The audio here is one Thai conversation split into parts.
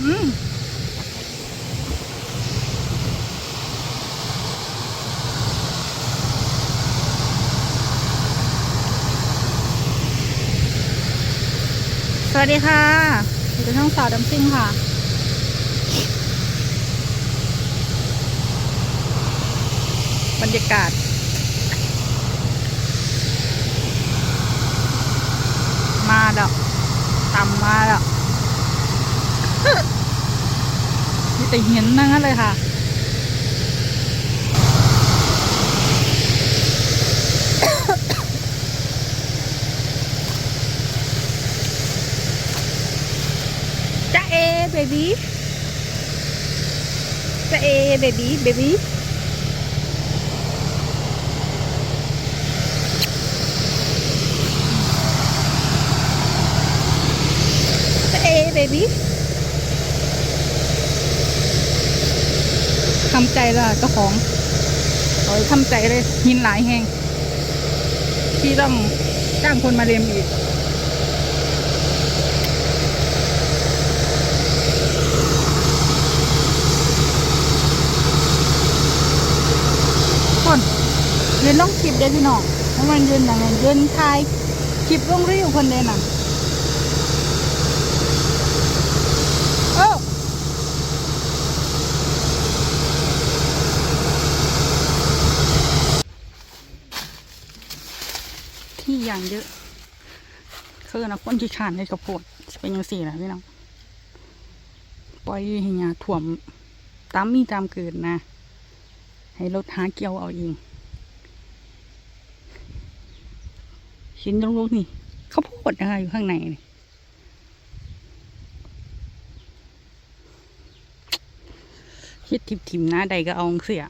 อืมสวัสดีค่ะอยู่ในช่องสาวดำซิ่งค่ะ บรรยากาศมาแล้วตำมาแล้ว มีแต่เห็นนั่งนั้นเลยค่ะ จ้าเอเบบี้จ้าเอเบบี้เบบี้จ้าเอเบบี้ ทำใจละเจ้าของโอ้ยทำใจเลยหินหลายแห่งที่ต้องจ้างคนมาเรียนอีกคนยืนลงคลิปเด้อพี่น้องเพราะมันยืนอย่างนั้นยืนถ่ายคลิปลงรีวคนเด่นน่ะีอย่างเยอะคือนะคนที่ขานในกระโพดเป็นยังสี่นะพี่น้องปล่อยให้หญ้าถ่วมตามมีตามเกิดนะ ให้รถหาเกี่ยวเอาเองหินตรงนู้นนี่ข้าวโพดนะคะอยู่ข้างในนี่คิดทิมๆนะใดก็เอาเสีย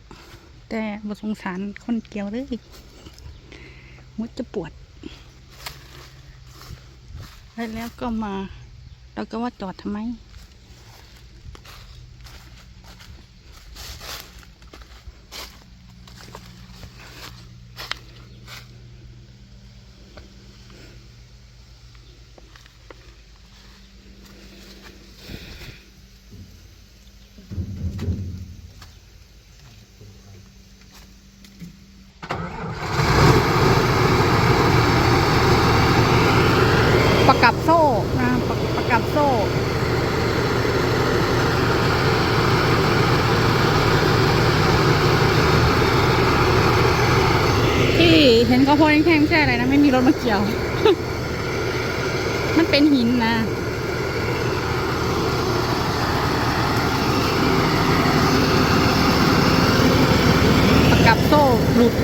แต่บสงสารคนเกี่ยวเลยมุดจะปวด แล้วก็มา เราก็ว่าจอดทำไม ประกับโซ่นะประประกับโซ่ ที่เห็นเขาโพสแข้งๆไม่ใช่อะไรนะ ไม่มีรถมาเกี่ยว มันเป็นหินนะประกับโซ่หลุด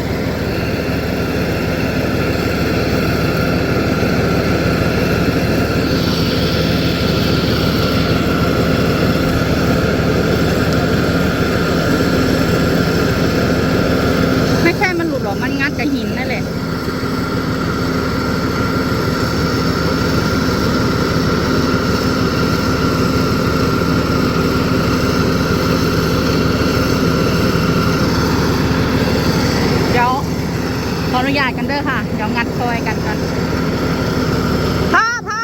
ไม่ใช่มันหลุดหรอก มันงัดกับหินนั่นแหละ เดี๋ยว ขออนุญาตกันเด้อค่ะ เดี๋ยวงัดซอยกันกันพ่อพ่อ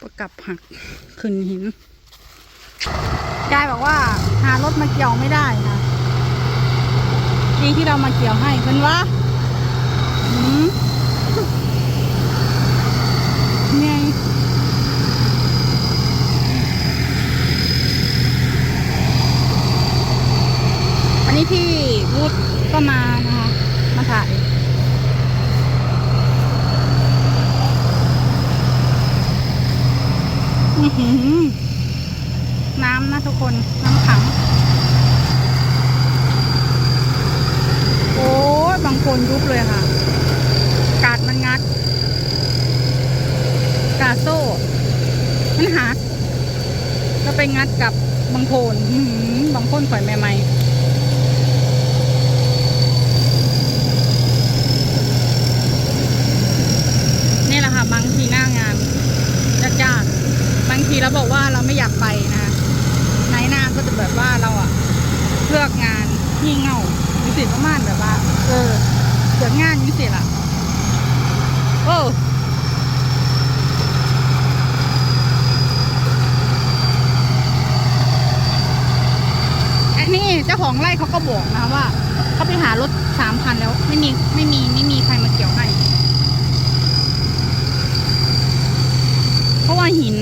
ประกับหักขึ้นหิน ยายบอกว่า หารถมา เกี่ยวไม่ได้นะดีที่เรามาเกี่ยวให้เพิ่นว่าหืมไงอันนี้พี่วุฒก็มานะคะมาถ่ายน้ำนะทุกคน น้ำขัง โอ้ ยบางคนยุบเลยค่ะ กาดมันงัด กาดโซ่ มันหักก็ไปงัดกับบางโคนบางคนข่อยใหม่ๆนี่แหละค่ะบางทีหน้างานญาติๆบางทีเราบอกว่าเราไม่อยากไปนะนหน้าก็จะแบบว่าเราอะเลือกงานที่เง่ามีสิทธิ์ประมาณแบบ เออเดี๋ยงานนี้เสียจละโอ้อันี่เจ้าของไร่เขาก็บอกนะว่าเขาไปหารถสามพันแล้ว ไม่มีไม่มีไม่มีใครมาเกี่ยวให้เพราะว่าหิน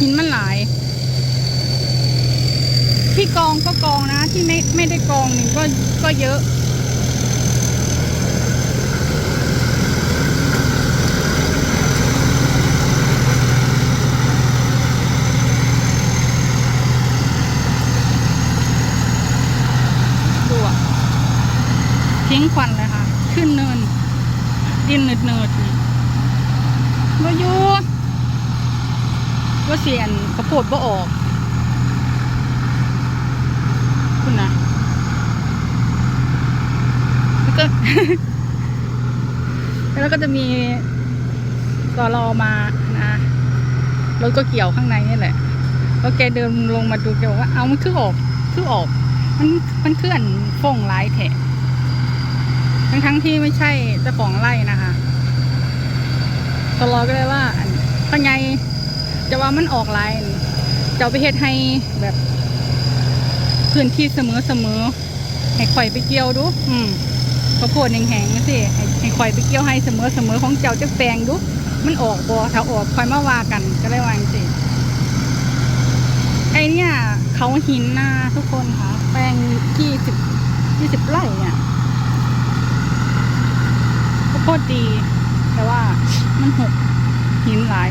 หินมันหลาย ที่กองก็กองนะ ที่ไม่ไม่ได้กองนึ่ก็ก็เยอะ งควันเลยค่ะ ขึ้นเนิน ดินเนิดเนิดๆนี่บ่อยู่ว่าเสียนกระโปดบ่าออก คุณนะแล้วก็ แล้วก็จะมีตอรอมานะรถก็เกี่ยวข้างในนี่แหละแล้วแกเดินลงมาดูแกบอกว่าเอามันคือออกคือออก มันมันเคลื่อนฟงร้ายแถะ ทั้งทั้งที่ไม่ใช่เจ้าของไร่นะคะตลอดก็เลยว่าปัญญาจะว่ามันออกลายจะไปเฮ็ดให้แบบพื้นที่เสมอเสมอให้ข่อยไปเกี่ยวดู อืมข้าวโพดแห้งๆสิให้ข่อยไปเกี่ยวให้เสมอเสมอของเจ้าจะแปลงดู มันออกบ่ถ้าออกค่อยมาว่ากันก็เลยว่างสิไอเนี่ยเขาหินนะทุกคนค่ะ แปลงยี่สิบยี่สิบไร่เนี่ย คตรดี แต่ว่ามันหกหินหลาย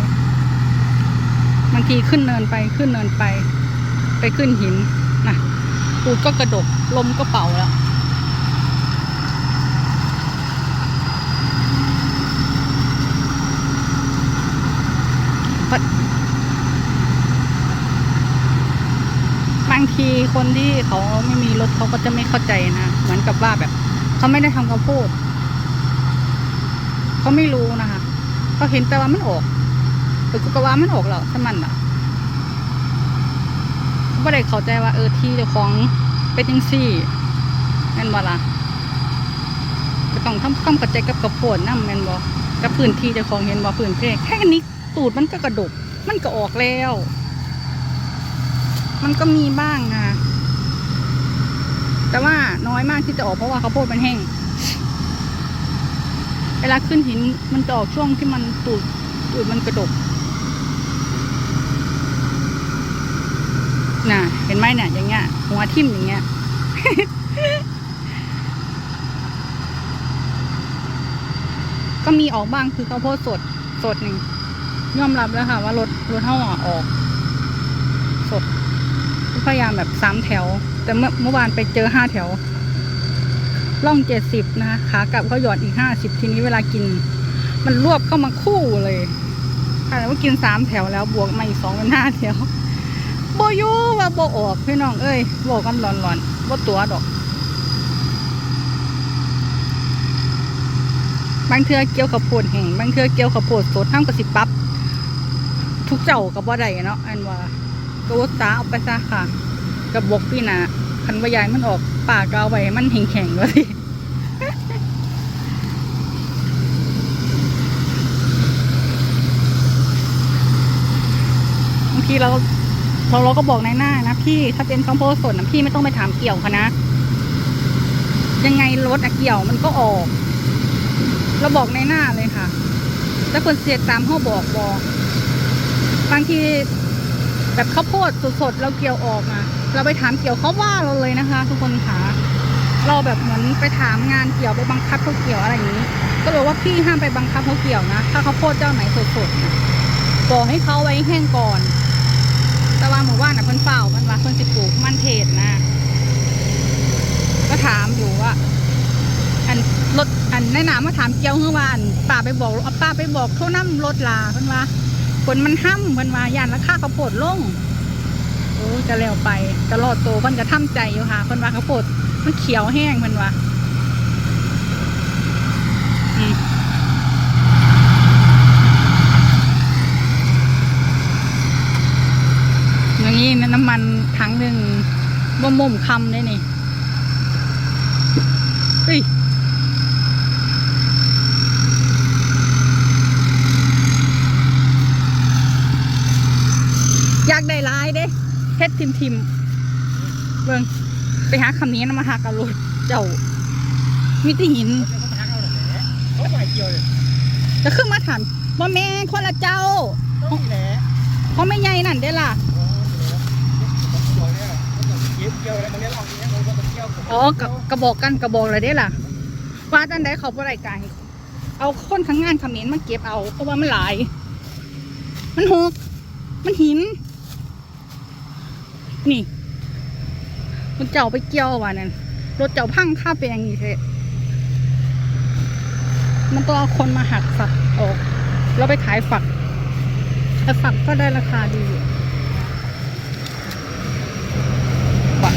บางทีขึ้นเนินไปขึ้นเนินไป ไปขึ้นหินนะปูดก็กระดกลมก็เป่าแล้วบางทีคนที่เขาไม่มีรถเขาก็จะไม่เข้าใจนะ เหมือนกับว่าแบบ เขาไม่ได้ทำข้าวโพด เขาไม่รู้นะคะเขาเห็นแต่ว่ามันออกแต่กูก็ว่ามันออกแล้วสมันอะเขาไม่ได้เข้าใจว่าเออที่เจ้าของเป็นยังซี่แม่นบ่ล่ะก็ต้องทำความเข้าใจกับข้าวโพดนะแม่นบ่กับพื้นที่เจ้าของเห็นบ่พื้นเพแค่นี้ตูดมันก็กระดก มันก็ออกแล้ว มันก็มีบ้างนะแต่ว่าน้อยมากที่จะออกเพราะว่าข้าวโพดมันแห้ง เวลาขึ้นหินมันจะออกช่วงที่มันตูดตูดมันกระดกน่ะเห็นไหมเนี่ยอย่างเงี้ยหัวทิ่มอย่างเงี้ยก็มีออกบ้างคือข้าวโพดสดสดหนึ่งยอมรับแล้วค่ะ ว่ารถรถเท่าอะออก สดพยายามแบบสามแถว แต่เมื่อเมื่อวานไปเจอห้าแถว ล่องเจ็ดสิบนะคะขากลับเขาหยอดอีกห้าสิบทีนี้เวลากิน มันรวบเข้ามาคู่เลยขนาดว่ากินสามแถวแล้วบวกมาอีกสองเป็นห้าแถวโบยูว่าโบออกพี่น้องเอ้ยโบกันหลอนๆโบตัวดอก บางเทือเกี่ยวกับโพดแห้งบางเทือเกี่ยวกับโพดสดทั้งกระสิบปรับทุกเจ้ากับว่าใดเนาะอันว่าก็วดตาเอาไปซะค่ะ กับบกพี่นะคันว่ายายมันออก ปากเอาไว้ให้มันแข็งๆเลยบางทีเราเราเราก็บอกในหน้านะพี่ถ้าเป็นข้าวโพดสดนะพี่ไม่ต้องไปถามเกี่ยวเขานะ ยังไงรถอะเกี่ยวมันก็ออก เราบอกในหน้าเลยค่ะถ้าคนเสียตามเขาบอกบอกบางทีแบบข้าวโพดสดๆเราเกี่ยวออกมา เราไปถามเกี่ยวเขาว่าเราเลยนะคะ ทุกคนค่ะเราแบบเหมือนไปถามงานเกี่ยวไปบังคับเขาเกี่ยวอะไรอย่างนี้ ก็บอกว่าพี่ห้ามไปบังคับเขาเกี่ยวนะถ้าเขาวโพดเจ้าไหนสดๆนะบอกให้เขาไว้แห้งก่อน แต่ว่าหมู่บ้านน่ะเพิ่นเปล่ามันว่าเพิ่นสิปลูกมันเทศนะ ก็ถามอยู่ว่าอันรถอันแนะนำมาถามเกี่ยวเมื่อวานป้าไปบอกป้าไปบอกโทษน้ำรถลาเพิ่นว่าฝนมันห้ำเพิ่นว่ายานราคาข้าวโพดลง โอ้จะแล้วไปจะรอดโตเพิ่นก็ท่ำใจอยู่ค่ะเพิ่นว่าข้าวโพดมันเขียวแห้งเพิ่นว่าอย่างนี้นะน้ำมันถังหนึ่งบ่มุมคำได้นี่เฮ้ย อยากได้หลายเด้เฮ็ด ทิมทิมๆเบิ่งไปหาคำนี้นะมาหากระโหลดเจ้ามีแต่หินเขาไปเกี่ยวเลยจะขึ้นมาถามว่าแม่คนละเจ้าต้องแหละเพราะไม่ใหญ่นั่นได้อล่ะเกี่ยวเกี่ยวอะไรมันเนี้ยลองเนี้ยเราก็เกี่ยวอ๋อกระกระบอกกันกระบอกเลยได้อล่ะว่าจันได้เขาบ่ได้กายเอาคนทั้งงานคำนี้มาเก็บเอาเพราะว่ามันหลาย มันหก มันหิน นี่ มันเจ้าไปเกี่ยวว่ะนั่นรถเจ้าพังค่าเป็นอย่างนี้เถอะมันต้องเอาคนมาหักฝักออก แล้วไปขายฝักแต่ฝักก็ได้ราคาดีฝัก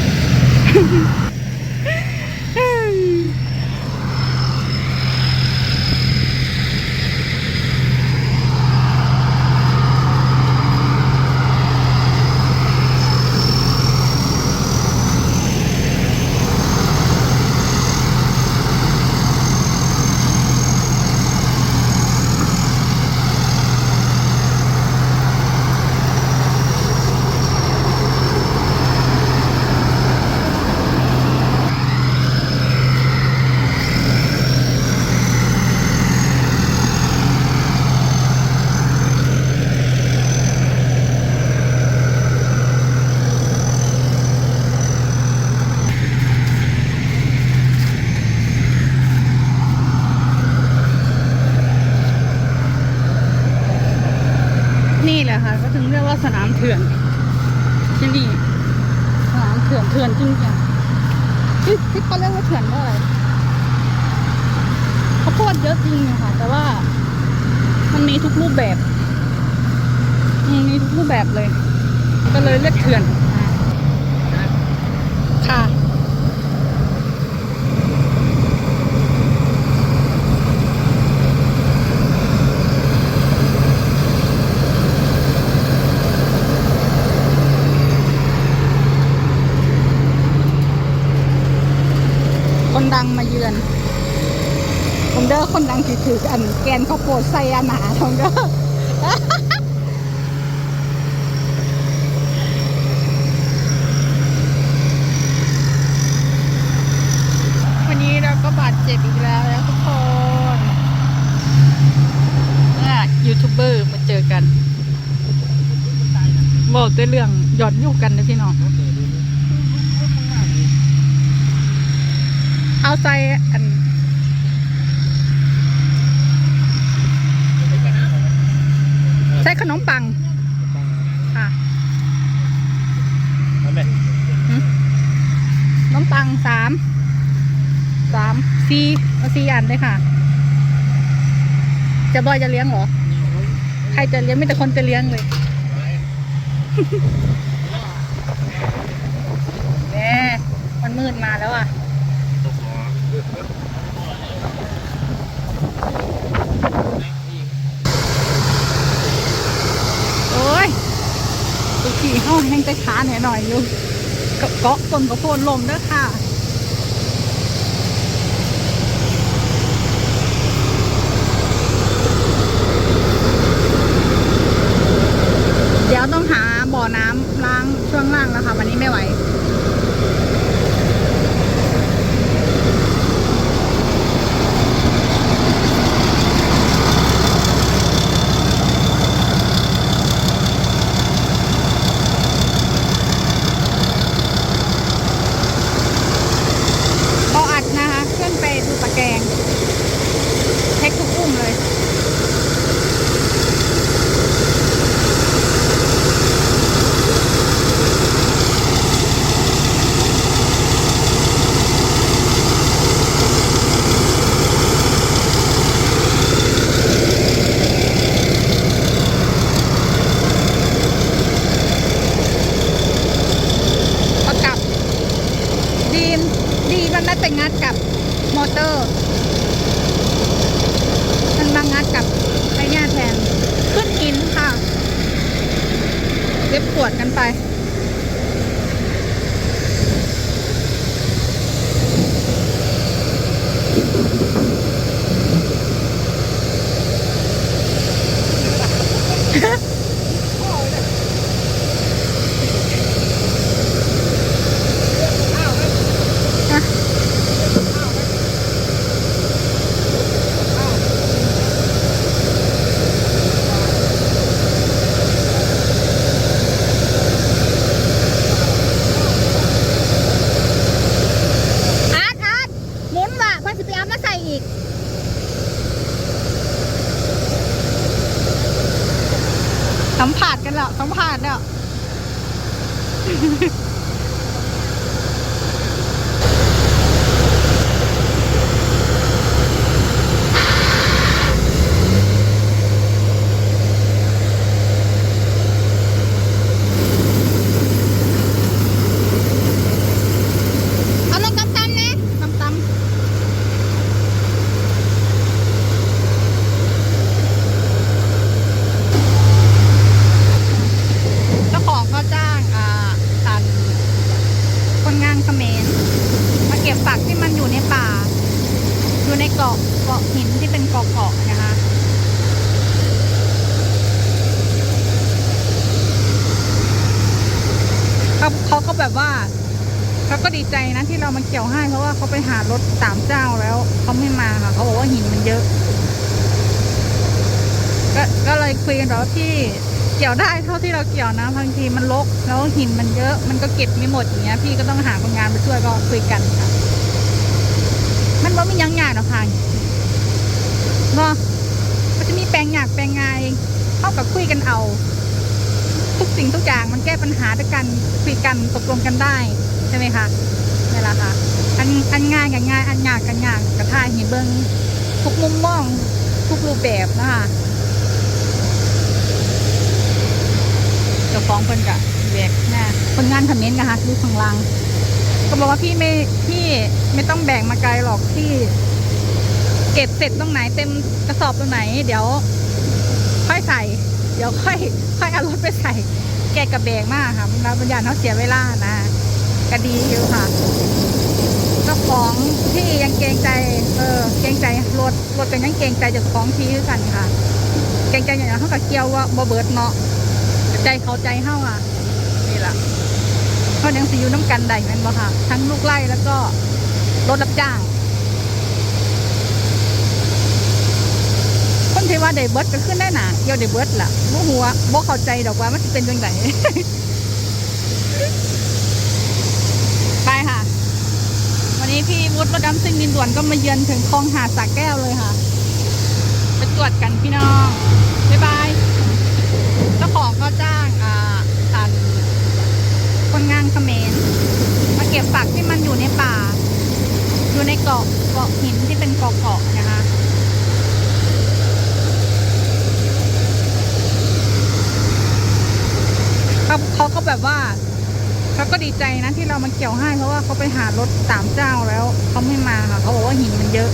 นี่แหละค่ะ ก็ถึงเรียกว่าสนามเถื่อน ที่นี่ สนาม เถื่อนจริงจังที่ที่เขาเรียกว่าเถื่อนเพราะอะไรเขาวโพดเยอะจริงค่ะ แต่ว่า มันมีทุกรูปแบบมมีทุกรูปแบบเลย ก็เลยเรียกเถื่อนค่ะ ดังมาเยือนผมเด้อคนดังถือถืออันแกนข้าวโพดใส่อาหนาทองเด้อวันนี้เราก็บาดเจ็บอีกแล้วนะทุกคนเนี่ยยูทูบเบอร์มาเจอกันบอกด้วยเรื่องหยอดยุกกันนะพี่น้อง เอาใส่อันใส่ขนมปังค่ะทำไมหึขนมปังสามสามสี่เอาสี่อันเลยค่ะ จะบอยจะเลี้ยงเหรอ ใครจะเลี้ยงไม่แต่คนจะเลี้ยงเลยแหม่มันมืดมาแล้วอะ โอ้ยตุกขี่เข้าแห้งใจขาหน่อยหน่อยอยู่กเกาะต้นกระโพนลมเด้อค่ะเดี๋ยวต้องหาบ่อน้ำล้างช่วงล่างแล้วค่ะ วันนี้ไม่ไหว พออัดนะคะ ขึ้นไปดูตะแกรงเช็คทุกอุ้มเลย ประกับ ดีมดีมันได้ไปงัด กับมอเตอร์ มันมางัดกับไอ้เนี่ยแทน ขึ้นอินค่ะ เย็บปวดกันไป สัมภาษณ์แล้ว เอาลงตำตำนะตำตำเจ้าของก็จ้างอ่าตันคนงาน เขมรมาเก็บฝักที่มันอยู่ในป่า อยู่ในเกาะเกาะหินที่เป็นเกาะเกาะนะคะเขาเขาก็แบบว่าเขาก็ดีใจนะที่เรามาเกี่ยวให้ เพราะว่าเขาไปหารถสามเจ้าแล้วเขาไม่มาค่ะเขาบอกว่าหินมันเยอะ ก็ก็เลยคุยกันว่าพี่ กี่ยวได้เท่าที่เราเกี่ยวนะบางทีมันรกแล้วหินมันเยอะมันก็เก็บไม่หมดอย่างเงี้ยพี่ก็ต้องหาคนงานมาช่วยก็คุยกันค่ะ มันว่ามียังงานหรอกค่ะเนาะมันจะมีแปลงหยากแปลงงานเข้ากับคุยกันเอา ทุกสิ่งทุกอย่างมันแก้ปัญหาด้วยกันคุยกันตกลงกันได้ใช่ไหมคะนี่แหละค่ะอันอันง่ายกับงายอันหยากกับยากกระทายเห็นเบิ้งทุกมุมมอง ทุกรูปแบบนะคะ เจ้าของเพิ่นกะแบกหน้าคนงานคอมเมนต์นะคะดูข้างล่างก็บอกว่าพี่ไม่พี่ไม่ต้องแบ่งมาไกลหรอกพี่ เก็บเสร็จตรงไหนเต็มกระสอบตรงไหน เดี๋ยว ค่อยใส่ เดี๋ยวค่อย ค่อยเอารถไปใส่ แกกระแบกมากค่ะเราบรรยานเขาเสียเวลานะก็ดีอยู่ค่ะเจ้าของที่ยังเกรงใจ เออ เกรงใจรถรถเป็นยังเกรงใจเจ้าของที่คือกันค่ะ เกรงใจอย่างนั้นเขากับเกี่ยวว่าบเบิร์ดเนาะ ใจเขาใจเฮาอะ นี่แหละเขายังสิอยู่น้ำกันได้แม่นบ่ค่ะ ทั้งลูกไล่แล้วก็รถรับจ้าง คนที่ว่าได้เบิดก็ขึ้นได้หนาเกี่ยวได้เบิดล่ะบ่หัวบ่เข้าใจดอกว่ามันสิเป็นจังไดไปค่ะ วันนี้พี่วุฒิรถดำซิ่งดินด่วนก็มาเยือนถึงคลองหาดสระแก้วเลยค่ะ ไปตรวจกันพี่น้อง บ๊ายบาย จ้าของก็จ้างอ่าตันคนงานเขมรมาเก็บฝักที่มันอยู่ในป่า อยู่ในเกาะเกาะหินที่เป็นเกาะเกาะๆนะคะเขาเขาก็แบบว่าเขาก็ดีใจนะที่เรามาเกี่ยวให้เพราะว่าเขาไปหารถสามเจ้าแล้วเขาไม่มาค่ะเขาบอกว่าหินมันเยอะ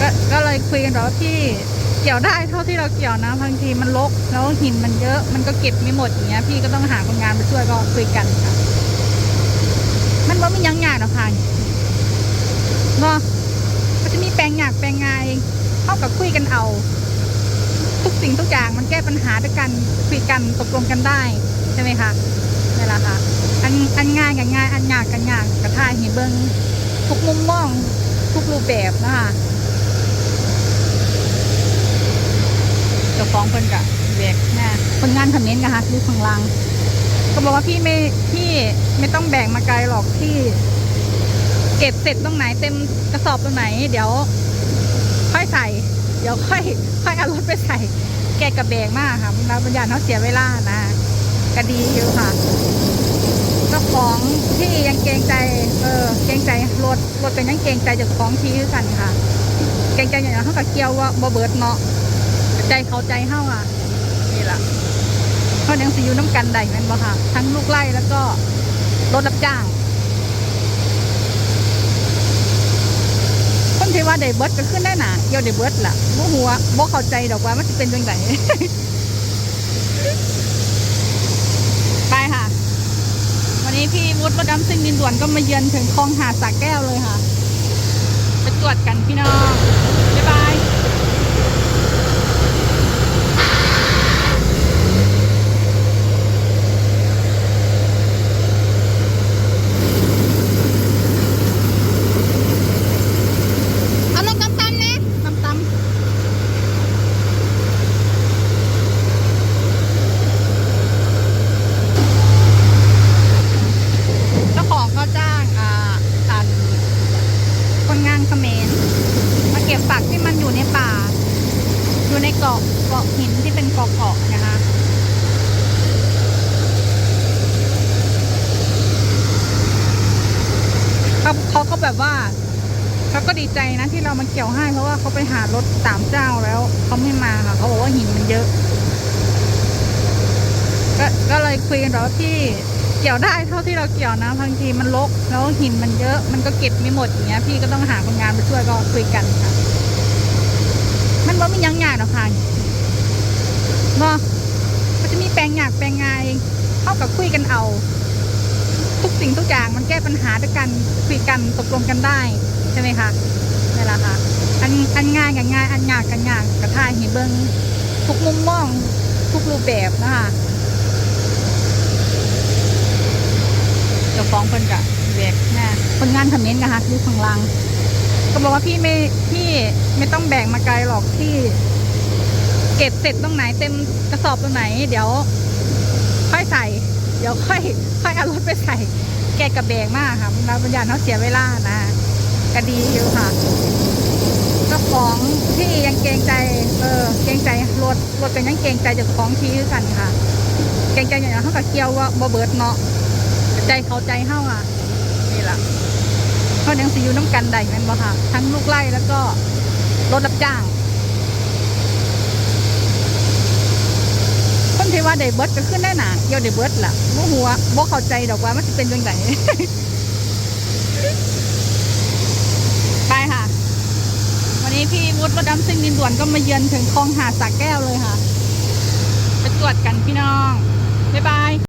ก็ก็เลยคุยกันว่าพี่ เกี่ยวได้เท่าที่เราเกี่ยวนะบางทีมันรกแล้วหินมันเยอะมันก็เก็บไม่หมดอย่างเงี้ยพี่ก็ต้องหาคนงานมาช่วยก็คุยกันค่ะมันว่ามียังงานหรอกค่ะเนาะมันจะมีแปลงหยากแปลงงานเข้ากับคุยกันเอา ทุกสิ่งทุกอย่างมันแก้ปัญหาด้วยกันคุยกันตกลงกันได้ใช่ไหมคะนี่แหละค่ะอันอันง่ายกับง่ายอันยากกับยากกระทายเห็นเบิ้งทุกมุมมอง ทุกรูปแบบนะคะ จ้าของเพิ่นกะแบกหน้าคนงานคอมเมนต์นะคะดูข้างล่างก็บอกว่าพี่ไม่พี่ไม่ต้องแบ่งมาไกลหรอกพี่ เก็บเสร็จตรงไหนเต็มกระสอบตรงไหน เดี๋ยว ค่อยใส่ เดี๋ยวค่อย ค่อยเอารถไปใส่ แกกระแบกมากค่ะเราบรรยานเขาเสียเวลานะก็ดีอยู่ค่ะเจ้าของที่ยังเกรงใจ เออ เกรงใจรถรถเป็นยังเกรงใจเจ้าของที่คือกันค่ะ เกรงใจอย่างนั้นเขากับเกียวว่าบเบิดเนาะ ใจเขาใจเฮาอะ นี่แหละเขายังสิอยู่น้ำกันได้แม่นบ่ค่ะ ทั้งลูกไล่แล้วก็รถรับจ้างคนที่ว่าได้เบิดก็ขึ้นได้หนาเกี่ยวได้เบิดล่ะบ่หัวบ่เข้าใจดอกว่ามันสิเป็นจังไดไปค่ะ วันนี้พี่วุฒิรถดำซิ่งดินด่วนก็มาเยือนถึงคลองหาดสระแก้วเลยค่ะ ไปตรวจกันพี่น้อง บ๊ายบาย เอาลงตำตำนะตำตำเจ้าของก็จ้างอ่าตันคนงานเขมรมาเก็บฝักที่มันอยู่ในป่า อ อยู่ในเกาะเกาะหินที่เป็นเกาะเกาะๆนะคะ เขาเขาก็แบบว่าเขาก็ ดีใจนะที่เรามาเกี่ยวให้ เพราะว่าเขาไปหารถสามเจ้าแล้วเขาไม่มาค่ะเขาบอกว่าหินมันเยอะก็ก็เลยคุยกันแบบว่าพี่เกี่ยวได้เท่าที่เราเกี่ยวนะบางทีมันรกแล้วหินมันเยอะมันก็เก็บไม่หมดอย่างเงี้ยพี่ก็ต้องหาคนงานไปช่วยก็คุยกันค่ะ มันว่ามันยังยากหรอกค่ะเนาะมันจะมีแปลงยากแปลงไงเท่ากับคุยกันเอา ทุกสิ่งทุกอย่างมันแก้ปัญหาด้วยกันคุยกันตกลงกันได้ ช่ไหมคะนี่แหละค่ะ อันอันง่ายกับง่ายอันยากกับยากกระทายเห็นเบิ้งทุกมุมมองทุกรูปแบบนะคะเจ้าของเพิ่นกะแบกหน้าคนงานคอมเมนต์นะคะอยู่ข้างล่างก็บอกว่าพี่ไม่พี่ไม่ต้องแบกมาไกลหรอกที่ เก็บเสร็จตรงไหนเต็มกระสอบตรงไหน เดี๋ยว ค่อยใส่ เดี๋ยวค่อย ค่อยเอารถไปใส่ แกกระแบกมากค่ะเราปัญญาเขาเสียเวลานะ ก็ดีอยู่ค่ะเจ้าของที่ยังเกรงใจ เออ เกรงใจรถรถกันยังเกรงใจเจ้าของที่ด้วยกันค่ะ เกรงใจอย่างนั้นเขากับเกี่ยวว่าบ่เบิดเนาะใจเขาใจเฮาอะ นี่แหละเขายังสิอยู่น้ำกันใดแม่นบ่ค่ะ ทั้งลูกไล่แล้วก็รถรับจ้างคนที่ว่าได้เบิดก็ขึ้นได้หนาเกี่ยวได้เบิดล่ะบ่หัวบ่เข้าใจดอกว่ามันสิเป็นจังได ไปค่ะ วัน นี้พี่วุฒิรถดำซิ่งดินด่วนก็มาเยือนถึงคลองหาดสระแก้วเลยค่ะ ไปตรวจกันพี่น้อง บ๊ายบาย